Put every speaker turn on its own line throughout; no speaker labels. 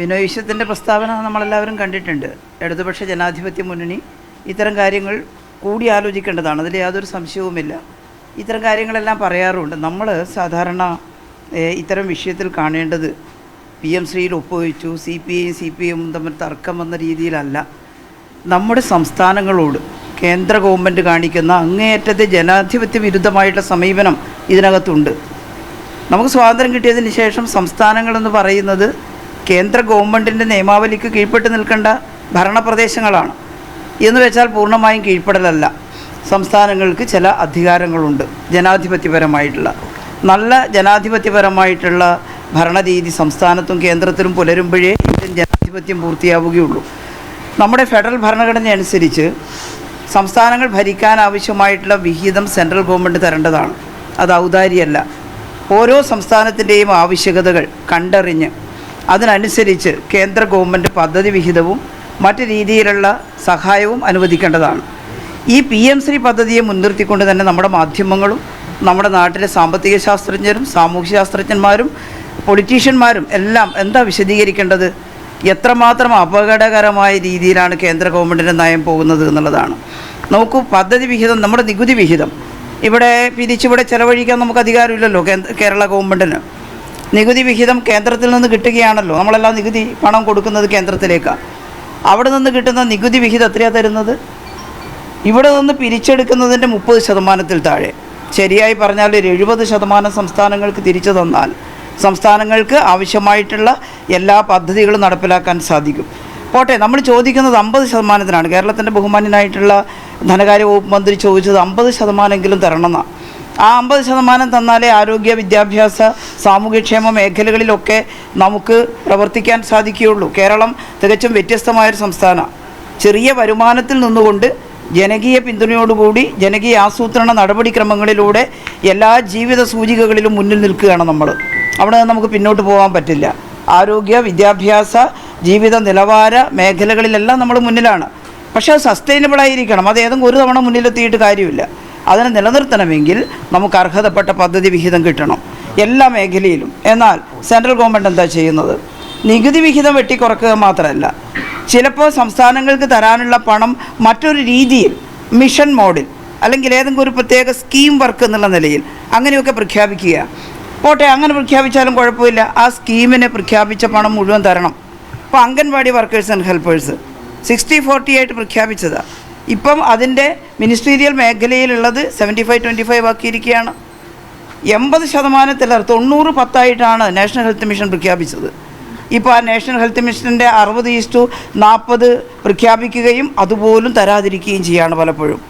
ബിനോയ് വിശ്വത്തിന്റെ പ്രസ്താവന നമ്മളെല്ലാവരും കണ്ടിട്ടുണ്ട്. ഇടതുപക്ഷ ജനാധിപത്യ മുന്നണി ഇത്തരം കാര്യങ്ങൾ കൂടി ആലോചിക്കേണ്ടതാണ്. അതിൽ യാതൊരു സംശയവുമില്ല. ഇത്തരം കാര്യങ്ങളെല്ലാം പറയാറുണ്ട്. നമ്മൾ സാധാരണ ഇത്തരം വിഷയത്തിൽ കാണേണ്ടത് പി എം ശ്രീയിൽ ഒപ്പുവെച്ചു സി പി ഐയും സി പി എമ്മും തമ്മിൽ തർക്കം വന്ന രീതിയിലല്ല. നമ്മുടെ സംസ്ഥാനങ്ങളോട് കേന്ദ്ര ഗവൺമെന്റ് കാണിക്കുന്ന അങ്ങേയറ്റത്തെ ജനാധിപത്യ വിരുദ്ധമായിട്ടുള്ള സമീപനം ഇതിനകത്തുണ്ട്. നമുക്ക് സ്വാതന്ത്ര്യം കിട്ടിയതിന് ശേഷം സംസ്ഥാനങ്ങളെന്ന് പറയുന്നത് കേന്ദ്ര ഗവൺമെന്റിന്റെ നിയമാവലിക്ക് കീഴ്പ്പെട്ട് നിൽക്കേണ്ട ഭരണപ്രദേശങ്ങളാണ്. എന്ന് വെച്ചാൽ പൂർണമായും കീഴ്പ്പെടലല്ല. സംസ്ഥാനങ്ങൾക്ക് ചില അധികാരങ്ങളുണ്ട്. ജനാധിപത്യപരമായിട്ടുള്ള. നല്ല ജനാധിപത്യപരമായിട്ടുള്ള ഭരണരീതി സംസ്ഥാനത്തും കേന്ദ്രത്തിലും പുലരുമ്പോഴേ ഇന്ത്യൻ ജനാധിപത്യം പൂർത്തിയാവുകയുള്ളൂ. നമ്മുടെ ഫെഡറൽ ഭരണഘടന അനുസരിച്ച് സംസ്ഥാനങ്ങൾ ഭരിക്കാൻ ആവശ്യമായിട്ടുള്ള വിഹിതം സെൻട്രൽ ഗവൺമെന്റ് തരേണ്ടതാണ്. അത് ഔദാര്യമല്ല ഓരോ സംസ്ഥാനത്തിന്റെയും ആവശ്യകതകൾ കണ്ടറിഞ്ഞ് അതിനനുസരിച്ച് കേന്ദ്ര ഗവൺമെന്റ് പദ്ധതി വിഹിതവും മറ്റ് രീതിയിലുള്ള സഹായവും അനുവദിക്കേണ്ടതാണ്. ഈ പി എം ശ്രീ പദ്ധതിയെ മുൻനിർത്തിക്കൊണ്ട് തന്നെ നമ്മുടെ മാധ്യമങ്ങളും നമ്മുടെ നാട്ടിലെ സാമ്പത്തിക ശാസ്ത്രജ്ഞരും സാമൂഹ്യ ശാസ്ത്രജ്ഞന്മാരും പൊളിറ്റീഷ്യന്മാരും എല്ലാം എന്താ വിശദീകരിക്കേണ്ടത്? എത്രമാത്രം അപകടകരമായ രീതിയിലാണ് കേന്ദ്ര ഗവൺമെന്റിന്റെ നയം പോകുന്നത് എന്നുള്ളതാണ്. നോക്കൂ പദ്ധതി വിഹിതം നമ്മുടെ നികുതി വിഹിതം. ഇവിടെ പിരിച്ചിവിടെ ചെലവഴിക്കാൻ നമുക്ക് അധികാരമില്ലല്ലോ കേരള ഗവൺമെന്റിന് നികുതി വിഹിതം കേന്ദ്രത്തിൽ നിന്ന് കിട്ടുകയാണല്ലോ. നമ്മളെല്ലാം നികുതി പണം കൊടുക്കുന്നത് കേന്ദ്രത്തിലേക്കാണ് അവിടെ നിന്ന് കിട്ടുന്ന നികുതി വിഹിതം എത്രയാണ് തരുന്നത്? ഇവിടെ നിന്ന് പിരിച്ചെടുക്കുന്നതിന്റെ മുപ്പത് ശതമാനത്തിൽ താഴെ. ശരിയായി പറഞ്ഞാൽ ഒരു എഴുപത് ശതമാനം സംസ്ഥാനങ്ങൾക്ക് തിരിച്ചു തന്നാൽ സംസ്ഥാനങ്ങൾക്ക് ആവശ്യമായിട്ടുള്ള എല്ലാ പദ്ധതികളും നടപ്പിലാക്കാൻ സാധിക്കും. പോട്ടെ നമ്മൾ ചോദിക്കുന്നത് അമ്പത് ശതമാനത്തിനാണ്. കേരളത്തിന്റെ ബഹുമാന്യനായിട്ടുള്ള ധനകാര്യ വകുപ്പ് മന്ത്രി ചോദിച്ചത് അമ്പത് ശതമാനമെങ്കിലും തരണമെന്നാണ് ആ അമ്പത് ശതമാനം തന്നാലേ ആരോഗ്യ വിദ്യാഭ്യാസ സാമൂഹ്യക്ഷേമ മേഖലകളിലൊക്കെ നമുക്ക് പ്രവർത്തിക്കാൻ സാധിക്കുകയുള്ളൂ. കേരളം തികച്ചും വ്യത്യസ്തമായൊരു സംസ്ഥാനമാണ് ചെറിയ വരുമാനത്തിൽ നിന്നുകൊണ്ട് ജനകീയ പിന്തുണയോടുകൂടി ജനകീയ ആസൂത്രണ നടപടിക്രമങ്ങളിലൂടെ എല്ലാ ജീവിത സൂചികകളിലും മുന്നിൽ നിൽക്കുകയാണ് നമ്മൾ അവിടെ നമുക്ക് പിന്നോട്ട് പോകാൻ പറ്റില്ല. ആരോഗ്യ വിദ്യാഭ്യാസ ജീവിത നിലവാര മേഖലകളിലെല്ലാം നമ്മൾ മുന്നിലാണ്. പക്ഷേ അത് സസ്റ്റൈനബിൾ ആയിരിക്കണം അത് ഏതെങ്കിലും ഒരു തവണ മുന്നിലെത്തിയിട്ട് കാര്യമില്ല. അതിനെ നിലനിർത്തണമെങ്കിൽ നമുക്ക് അർഹതപ്പെട്ട പദ്ധതി വിഹിതം കിട്ടണം. എല്ലാ മേഖലയിലും. എന്നാൽ സെൻട്രൽ ഗവൺമെന്റ് എന്താ ചെയ്യുന്നത്? നികുതി വിഹിതം വെട്ടിക്കുറക്കുക മാത്രമല്ല ചിലപ്പോൾ സംസ്ഥാനങ്ങൾക്ക് തരാനുള്ള പണം മറ്റൊരു രീതിയിൽ മിഷൻ മോഡിൽ അല്ലെങ്കിൽ ഏതെങ്കിലും ഒരു പ്രത്യേക സ്കീം വർക്ക് എന്നുള്ള നിലയിൽ അങ്ങനെയൊക്കെ പ്രഖ്യാപിക്കുക. പോട്ടെ അങ്ങനെ പ്രഖ്യാപിച്ചാലും കുഴപ്പമില്ല. ആ സ്കീമിനെ പ്രഖ്യാപിച്ച പണം മുഴുവൻ തരണം. ഇപ്പോൾ anganwadi workers and helpers. Sixty forty ആയിട്ട് പ്രഖ്യാപിച്ചതാണ് ഇപ്പം അതിന്റെ മിനിസ്റ്റീരിയൽ മേഖലയിലുള്ളത് സെവന്റി ഫൈവ് ട്വന്റി ഫൈവ് ആക്കിയിരിക്കുകയാണ്. എൺപത് ശതമാനത്തിലേറെ തൊണ്ണൂറ് പത്തായിട്ടാണ് നാഷണൽ ഹെൽത്ത് മിഷൻ പ്രഖ്യാപിച്ചത്. ഇപ്പോൾ ആ നാഷണൽ ഹെൽത്ത് മിഷന്റെ അറുപത് ഈസ്റ്റു നാൽപ്പത് പ്രഖ്യാപിക്കുകയും അതുപോലും തരാതിരിക്കുകയും ചെയ്യുകയാണ് പലപ്പോഴും.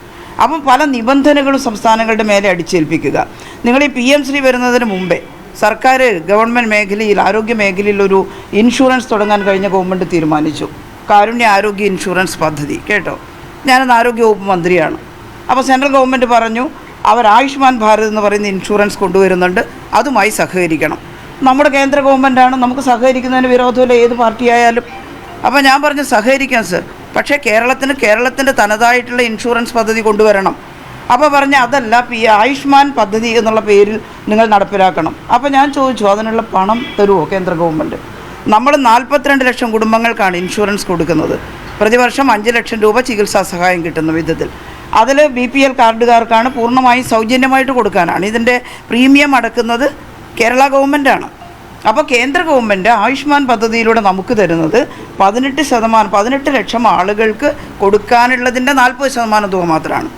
അപ്പം പല നിബന്ധനകളും സംസ്ഥാനങ്ങളുടെ മേലെ അടിച്ചേൽപ്പിക്കുക. നിങ്ങൾ ഈ പി എം ശ്രീ വരുന്നതിന് മുമ്പേ സർക്കാർ ഗവൺമെന്റ് മേഖലയിൽ ആരോഗ്യ മേഖലയിൽ ഒരു ഇൻഷുറൻസ് തുടങ്ങാൻ കഴിഞ്ഞ ഗവൺമെന്റ് തീരുമാനിച്ചു. കാരുണ്യ ആരോഗ്യ ഇൻഷുറൻസ് പദ്ധതി കേട്ടോ? ഞാനന്ന് ആരോഗ്യവകുപ്പ് മന്ത്രിയാണ്. അപ്പോൾ സെൻട്രൽ ഗവൺമെന്റ് പറഞ്ഞു അവർ ആയുഷ്മാൻ ഭാരത് എന്ന് പറയുന്ന ഇൻഷുറൻസ് കൊണ്ടുവരുന്നുണ്ട് അതുമായി സഹകരിക്കണം. നമ്മുടെ കേന്ദ്ര ഗവൺമെന്റാണ് നമുക്ക് സഹകരിക്കുന്നതിന് വിരോധമില്ല ഏത് പാർട്ടിയായാലും. അപ്പോൾ ഞാൻ പറഞ്ഞു സഹകരിക്കാം സർ പക്ഷേ കേരളത്തിന് കേരളത്തിന്റെ തനതായിട്ടുള്ള ഇൻഷുറൻസ് പദ്ധതി കൊണ്ടുവരണം. അപ്പോൾ പറഞ്ഞ അതല്ല പി ആയുഷ്മാൻ പദ്ധതി എന്നുള്ള പേരിൽ നിങ്ങൾ നടപ്പിലാക്കണം. അപ്പോൾ ഞാൻ ചോദിച്ചു അതിനുള്ള പണം തരുമോ കേന്ദ്ര ഗവൺമെന്റ് നമ്മൾ നാൽപ്പത്തിരണ്ട് ലക്ഷം കുടുംബങ്ങൾക്കാണ് ഇൻഷുറൻസ് കൊടുക്കുന്നത്. പ്രതിവർഷം അഞ്ച് ലക്ഷം രൂപ ചികിത്സാ സഹായം കിട്ടുന്ന വിധത്തിൽ. അതിൽ ബി പി എൽ കാർഡുകാർക്കാണ് പൂർണമായും സൗജന്യമായിട്ട് കൊടുക്കാനാണ്. ഇതിന്റെ പ്രീമിയം അടക്കുന്നത് കേരള ഗവൺമെന്റാണ്. അപ്പോൾ കേന്ദ്ര ഗവൺമെന്റ് ആയുഷ്മാൻ പദ്ധതിയിലൂടെ നമുക്ക് തരുന്നത് പതിനെട്ട് ശതമാനം പതിനെട്ട് ലക്ഷം ആളുകൾക്ക് കൊടുക്കാനുള്ളതിന്റെ നാൽപ്പത് ശതമാനം തുക മാത്രമാണ്.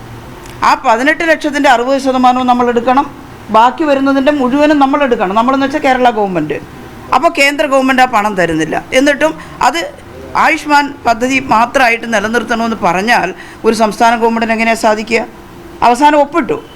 ആ പതിനെട്ട് ലക്ഷത്തിന്റെ അറുപത് ശതമാനവും നമ്മൾ എടുക്കണം. ബാക്കി വരുന്നതിന്റെ മുഴുവനും നമ്മൾ എടുക്കണം. നമ്മളെന്ന് വെച്ചാൽ കേരള ഗവൺമെന്റ്. അപ്പോൾ കേന്ദ്ര ഗവൺമെന്റ് ആ പണം തരുന്നില്ല. എന്നിട്ടും അത് ആയുഷ്മാൻ പദ്ധതി മാത്രമായിട്ട് നിലനിർത്തണമെന്ന് പറഞ്ഞാൽ ഒരു സംസ്ഥാന ഗവൺമെന്റിന് എങ്ങനെയാണ് സാധിക്കുക? അവസാനം ഒപ്പിട്ടു.